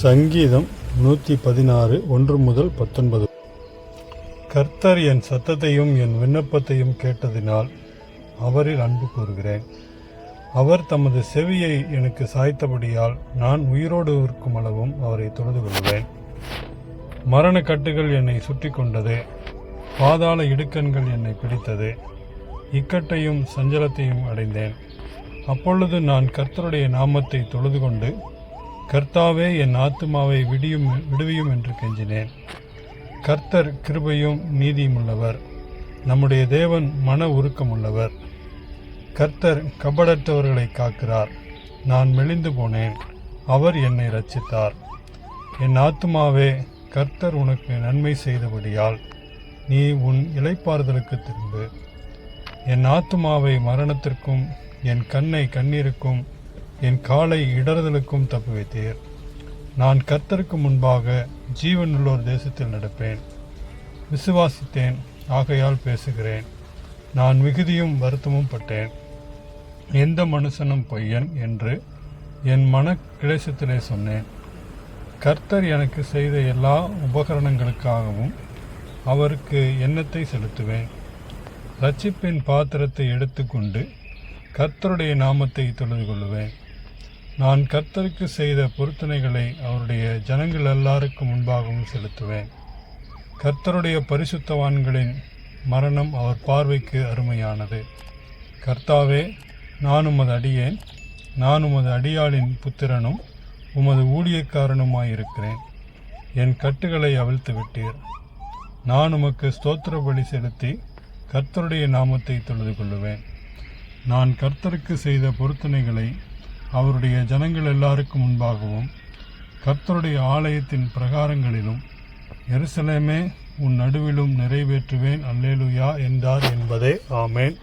சங்கீதம் நூற்றி பதினாறு ஒன்று முதல் பத்தொன்பது. கர்த்தர் என் சத்தத்தையும் என் விண்ணப்பத்தையும் கேட்டதினால் அவரில் அன்பு கூறுகிறேன். அவர் தமது செவியை எனக்கு சாய்த்தபடியால் நான் உயிரோடு இருக்கும் அளவும் அவரை தொழுது கொள்வேன் மரண கட்டுகள் என்னை சுற்றி கொண்டது. பாதாள இடுக்கண்கள் என்னை பிடித்தது. இக்கட்டையும் சஞ்சலத்தையும் அடைந்தேன். அப்பொழுது நான் கர்த்தருடைய நாமத்தை தொழுது கொண்டு கர்த்தாவே என் ஆத்துமாவை விடியும் விடுவியும் என்று கெஞ்சினேன். கர்த்தர் கிருபையும் நீதியும் உள்ளவர். நம்முடைய தேவன் மன உருக்கமுள்ளவர் கர்த்தர் கபடற்றவர்களை காக்கிறார். நான் மெலிந்து போனேன். அவர் என்னை ரச்சித்தார் என் ஆத்துமாவே கர்த்தர் உனக்கு நன்மை செய்தபடியால் நீ உன் இலைப்பாறுதலுக்கு திரும்பு. என் ஆத்துமாவை மரணத்திற்கும் என் கண்ணை கண்ணீருக்கும் என் காலை இடறுதலுக்கும் தப்பு வைத்தீர். நான் கர்த்தருக்கு முன்பாக ஜீவனுள்ளோர் தேசத்தில் நடப்பேன். விசுவாசித்தேன் ஆகையால் பேசுகிறேன். நான் மிகுதியும் வருத்தமும் பட்டேன். எந்த மனுஷனும் பொய்யன் என்று என் மன கிளேசத்திலே சொன்னேன். கர்த்தர் எனக்கு செய்த எல்லா உபகரணங்களுக்காகவும் அவருக்கு எண்ணத்தை செலுத்துவேன். ரட்சிப்பின் பாத்திரத்தை எடுத்துக்கொண்டு கர்த்தருடைய நாமத்தை தொழுது கொள்ளுவேன். நான் கர்த்தருக்கு செய்த பொருத்தனைகளை அவருடைய ஜனங்கள் எல்லாருக்கும் முன்பாகவும் செலுத்துவேன். கர்த்தருடைய பரிசுத்தவான்களின் மரணம் அவர் பார்வைக்கு அருமையானது. கர்த்தாவே நான் உமது அடியேன் நான் உமது அடியாளின் புத்திரனும் உமது ஊழியக்காரனுமாயிருக்கிறேன். என் கட்டுகளை அவிழ்த்து விட்டீர் நான் உமக்கு ஸ்தோத்திர பலி செலுத்தி கர்த்தருடைய நாமத்தை தொழுது கொள்ளுவேன் நான் கர்த்தருக்கு செய்த பொருத்தனைகளை அவருடைய ஜனங்கள் எல்லாருக்கும் முன்பாகவும் கர்த்தருடைய ஆலயத்தின் பிரகாரங்களிலும் எருசலேமே உன் நடுவிலும் நிறைவேற்றுவேன் அல்லேலுயா என்றார் என்பதே. ஆமேன்.